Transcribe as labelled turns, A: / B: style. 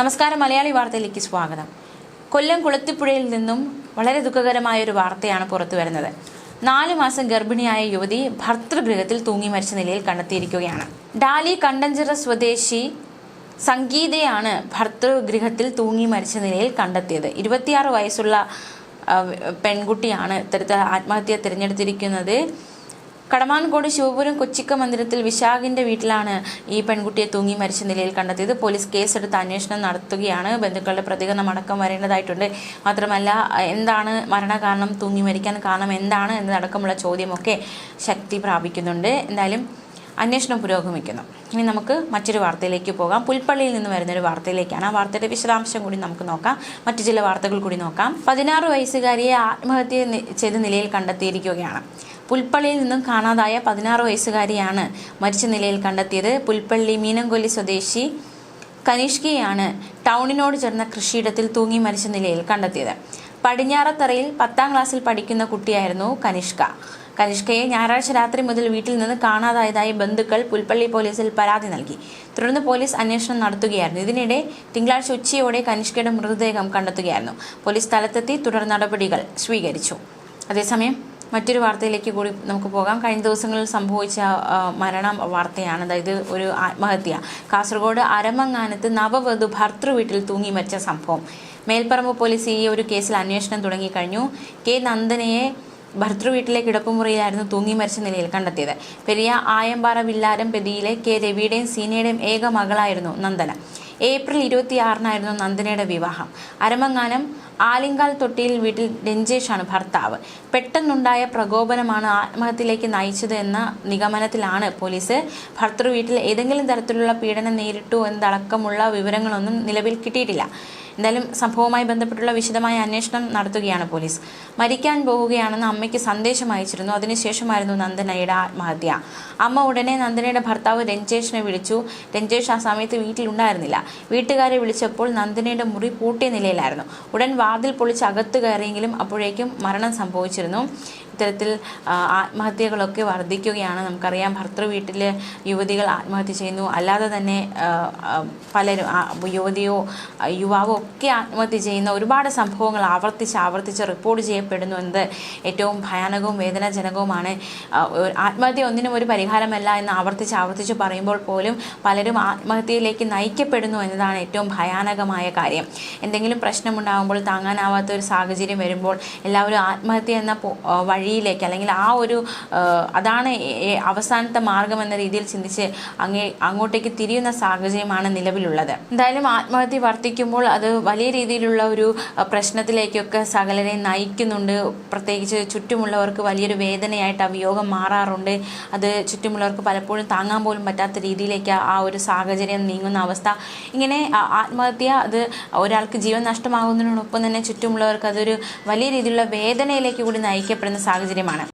A: നമസ്കാരം മലയാളി വാർത്തയിലേക്ക് സ്വാഗതം. കൊല്ലം കുളത്തിപ്പുഴയിൽ നിന്നും വളരെ ദുഃഖകരമായ ഒരു വാർത്തയാണ് പുറത്തു വരുന്നത്. നാല് മാസം ഗർഭിണിയായ യുവതി ഭർത്തൃഗൃഹത്തിൽ തൂങ്ങി മരിച്ച നിലയിൽ കണ്ടെത്തിയിരിക്കുകയാണ്. ഡാലി കണ്ടഞ്ചിറ സ്വദേശി സംഗീതയാണ് ഭർത്തൃഗൃഹത്തിൽ തൂങ്ങി മരിച്ച നിലയിൽ കണ്ടെത്തിയത്. ഇരുപത്തിയാറ് വയസ്സുള്ള പെൺകുട്ടിയാണ് ഇത്തരത്തിൽ ആത്മഹത്യ തിരഞ്ഞെടുത്തിരിക്കുന്നത്. കടമാൻകോട് ശിവപുരം കൊച്ചിക്ക മന്ദിരത്തിൽ വിശാഖിന്റെ വീട്ടിലാണ് ഈ പെൺകുട്ടിയെ തൂങ്ങി മരിച്ച നിലയിൽ കണ്ടെത്തിയത്. പോലീസ് കേസെടുത്ത് അന്വേഷണം നടത്തുകയാണ്. ബന്ധുക്കളുടെ പ്രതികരണം അടക്കം വരേണ്ടതായിട്ടുണ്ട്. മാത്രമല്ല എന്താണ് മരണകാരണം തൂങ്ങി മരിക്കാൻ കാരണം എന്താണ് എന്നതടക്കമുള്ള ചോദ്യമൊക്കെ ശക്തി പ്രാപിക്കുന്നുണ്ട്. എന്തായാലും അന്വേഷണം പുരോഗമിക്കുന്നു. ഇനി നമുക്ക് മറ്റൊരു വാർത്തയിലേക്ക് പോകാം. പുൽപ്പള്ളിയിൽ നിന്ന് വരുന്നൊരു വാർത്തയിലേക്കാണ്. ആ വാർത്തയുടെ വിശദാംശം കൂടി നമുക്ക് നോക്കാം. മറ്റു ചില വാർത്തകൾ കൂടി നോക്കാം. പതിനാറ് വയസ്സുകാരിയെ ആത്മഹത്യ ചെയ്ത നിലയിൽ കണ്ടെത്തിയിരിക്കുകയാണ്. പുൽപ്പള്ളിയിൽ നിന്നും കാണാതായ പതിനാറ് വയസ്സുകാരിയാണ് മരിച്ച നിലയിൽ കണ്ടെത്തിയത്. പുൽപ്പള്ളി മീനങ്കൊല്ലി സ്വദേശി കനിഷ്കയാണ് ടൗണിനോട് ചേർന്ന കൃഷിയിടത്തിൽ തൂങ്ങി മരിച്ച നിലയിൽ കണ്ടെത്തിയത്. പടിഞ്ഞാറത്തറയിൽ പത്താം ക്ലാസ്സിൽ പഠിക്കുന്ന കുട്ടിയായിരുന്നു കനിഷ്ക. കനിഷ്കയെ ഞായറാഴ്ച രാത്രി മുതൽ വീട്ടിൽ നിന്ന് കാണാതായതായി ബന്ധുക്കൾ പുൽപ്പള്ളി പോലീസിൽ പരാതി നൽകി. തുടർന്ന് പോലീസ് അന്വേഷണം നടത്തുകയായിരുന്നു. ഇതിനിടെ തിങ്കളാഴ്ച ഉച്ചയോടെ കനിഷ്കയുടെ മൃതദേഹം കണ്ടെത്തുകയായിരുന്നു. പോലീസ് സ്ഥലത്തെത്തി തുടർ നടപടികൾ സ്വീകരിച്ചു. അതേസമയം മറ്റൊരു വാർത്തയിലേക്ക് കൂടി നമുക്ക് പോകാം. കഴിഞ്ഞ ദിവസങ്ങളിൽ സംഭവിച്ച മരണ വാർത്തയാണ്. അതായത് ഒരു ആത്മഹത്യ. കാസർഗോഡ് അരമങ്ങാനത്ത് നവവധു ഭർത്തൃ വീട്ടിൽ തൂങ്ങി മരിച്ച സംഭവം. മേൽപ്പറമ്പ് പോലീസ് ഈ ഒരു കേസിൽ അന്വേഷണം തുടങ്ങിക്കഴിഞ്ഞു കെ നന്ദനയെ ഭർത്തൃ വീട്ടിലെ കിടപ്പുമുറിയിലായിരുന്നു തൂങ്ങി മരിച്ച നിലയിൽ കണ്ടെത്തിയത്. പെരിയ ആയമ്പാറ വില്ലാരം പെതിയിലെ കെ രവിയുടെയും സീനയുടെയും ഏക മകളായിരുന്നു നന്ദന. ഏപ്രിൽ ഇരുപത്തിയാറിനായിരുന്നു നന്ദനയുടെ വിവാഹം. അരമങ്ങാനം ആലിങ്കാൽ തൊട്ടിയിൽ വീട്ടിൽ രഞ്ജേഷാണ് ഭർത്താവ്. പെട്ടെന്നുണ്ടായ പ്രകോപനമാണ് ആത്മഹത്യയിലേക്ക് നയിച്ചത് എന്ന നിഗമനത്തിലാണ് പോലീസ്. ഭർത്തൃ വീട്ടിൽ ഏതെങ്കിലും തരത്തിലുള്ള പീഡനം നേരിട്ടു എന്നതടക്കമുള്ള വിവരങ്ങളൊന്നും നിലവിൽ കിട്ടിയിട്ടില്ല. എന്തായാലും സംഭവവുമായി ബന്ധപ്പെട്ടുള്ള വിശദമായ അന്വേഷണം നടത്തുകയാണ് പോലീസ്. മരിക്കാൻ പോവുകയാണെന്ന് അമ്മയ്ക്ക് സന്ദേശം അയച്ചിരുന്നു. അതിനുശേഷമായിരുന്നു നന്ദനയുടെ ആത്മഹത്യ. അമ്മ ഉടനെ നന്ദനയുടെ ഭർത്താവ് രഞ്ജേഷിനെ വിളിച്ചു. രഞ്ജേഷ് ആ സമയത്ത് വീട്ടിലുണ്ടായിരുന്നില്ല. വീട്ടുകാരെ വിളിച്ചപ്പോൾ നന്ദനയുടെ മുറി പൂട്ടിയ നിലയിലായിരുന്നു. ഉടൻ വാതിൽ പൊളിച്ച് അകത്ത് കയറിയെങ്കിലും അപ്പോഴേക്കും മരണം സംഭവിച്ചിരുന്നു. ഇത്തരത്തിൽ ആത്മഹത്യകളൊക്കെ വർദ്ധിക്കുകയാണ്. നമുക്കറിയാം ഭർത്തൃ വീട്ടിൽ യുവതികൾ ആത്മഹത്യ ചെയ്യുന്നു. അല്ലാതെ തന്നെ പലരും യുവതിയോ യുവാവോ ഒക്കെ ആത്മഹത്യ ചെയ്യുന്ന ഒരുപാട് സംഭവങ്ങൾ ആവർത്തിച്ച് ആവർത്തിച്ച് റിപ്പോർട്ട് ചെയ്യപ്പെടുന്നു എന്നത് ഏറ്റവും ഭയാനകവും വേദനാജനകവുമാണ്. ആത്മഹത്യ ഒന്നിനും ഒരു പരിഹാരമല്ല എന്ന് ആവർത്തിച്ച് ആവർത്തിച്ച് പറയുമ്പോൾ പോലും പലരും ആത്മഹത്യയിലേക്ക് നയിക്കപ്പെടുന്നു എന്നതാണ് ഏറ്റവും ഭയാനകമായ കാര്യം. എന്തെങ്കിലും പ്രശ്നമുണ്ടാകുമ്പോൾ താങ്ങാനാവാത്ത ഒരു സാഹചര്യം വരുമ്പോൾ എല്ലാവരും ആത്മഹത്യ എന്ന ആ, വഴിയിലേക്ക് അല്ലെങ്കിൽ ആ ഒരു അതാണ് അവസാനത്തെ മാർഗം എന്ന രീതിയിൽ ചിന്തിച്ച് അങ്ങേ അങ്ങോട്ടേക്ക് തിരിയുന്ന സാഹചര്യമാണ് നിലവിലുള്ളത്. എന്തായാലും ആത്മഹത്യ വർദ്ധിക്കുമ്പോൾ അത് വലിയ രീതിയിലുള്ള ഒരു പ്രശ്നത്തിലേക്കൊക്കെ സകലരെ നയിക്കുന്നുണ്ട്. പ്രത്യേകിച്ച് ചുറ്റുമുള്ളവർക്ക് വലിയൊരു വേദനയായിട്ട് ആ വിയോഗം മാറാറുണ്ട്. അത് ചുറ്റുമുള്ളവർക്ക് പലപ്പോഴും താങ്ങാൻ പോലും പറ്റാത്ത രീതിയിലേക്ക് ആ ഒരു സാഹചര്യം നീങ്ങുന്ന അവസ്ഥ. ഇങ്ങനെ ആത്മഹത്യ അത് ഒരാൾക്ക് ജീവൻ നഷ്ടമാകുന്നതിനോടൊപ്പം തന്നെ ചുറ്റുമുള്ളവർക്ക് അതൊരു വലിയ രീതിയിലുള്ള വേദനയിലേക്ക് കൂടി നയിക്കപ്പെടുന്ന സാഹചര്യമാണ്.